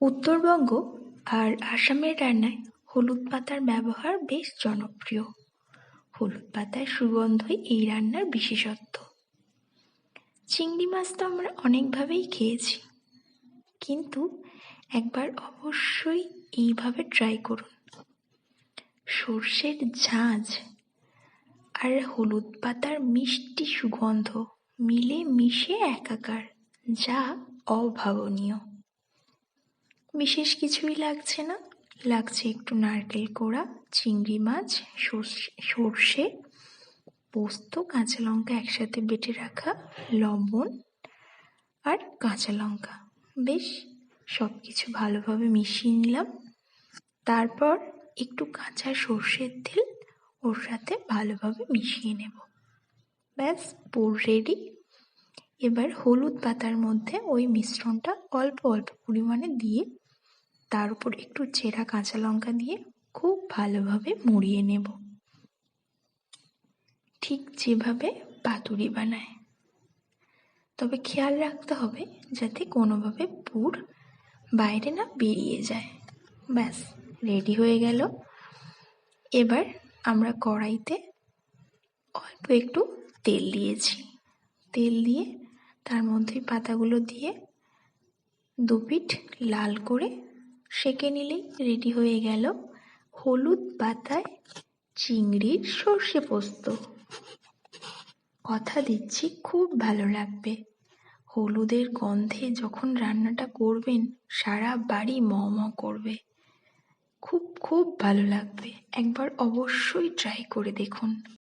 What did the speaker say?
উত্তরবঙ্গ আর আসামের রান্নায় হলুদ পাতার ব্যবহার বেশ জনপ্রিয়। হলুদ পাতার সুগন্ধই এই রান্নার বিশেষত্ব। চিংড়ি মাছ তো আমরা অনেকভাবেই খেয়েছি। কিন্তু একবার অবশ্যই এইভাবে ট্রাই করুন। সর্ষের ঝাঁঝ আর হলুদ পাতার মিষ্টি সুগন্ধ মিলে মিশে একাকার, যা অভাবনীয়। বিশেষ কিছুই লাগছে না। লাগছে একটু নারকেল কোড়া, চিংড়ি মাছ, সর্ষে পোস্ত, কাঁচা লঙ্কা একসাথে বেটে রাখা, লবণ আর কাঁচা লঙ্কা। বেশ সব কিছু ভালোভাবে মিশিয়ে নিলাম। তারপর একটু কাঁচা সর্ষের তেল ওর সাথে ভালোভাবে মিশিয়ে নেব। ব্যাস, পুর রেডি এবার হলুদ পাতার মধ্যে ওই মিশ্রণটা অল্প অল্প পরিমাণে দিয়ে তার উপর একটু চেরা কাঁচা লঙ্কা দিয়ে খুব ভালোভাবে মুড়িয়ে নেব। ঠিক যেভাবে পাতুরি বানায়। তবে খেয়াল রাখতে হবে যাতে কোনোভাবে পুর বাইরে না বেরিয়ে যায়। ব্যাস, রেডি হয়ে গেল। এবার আমরা কড়াইতে অল্প একটু তেল দিয়েছি। তেল দিয়ে তার মধ্যে পাতাগুলো দিয়ে দুপিঠ লাল করে সেঁকে নিলেই রেডি হয়ে গেল হলুদ পাতায় চিংড়ির সর্ষে পোস্ত। কথা দিচ্ছি, খুব ভালো লাগবে। হলুদের গন্ধে যখন রান্নাটা করবেন, সারা বাড়ি ম ম করবে। খুব খুব ভালো লাগবে। একবার অবশ্যই ট্রাই করে দেখুন।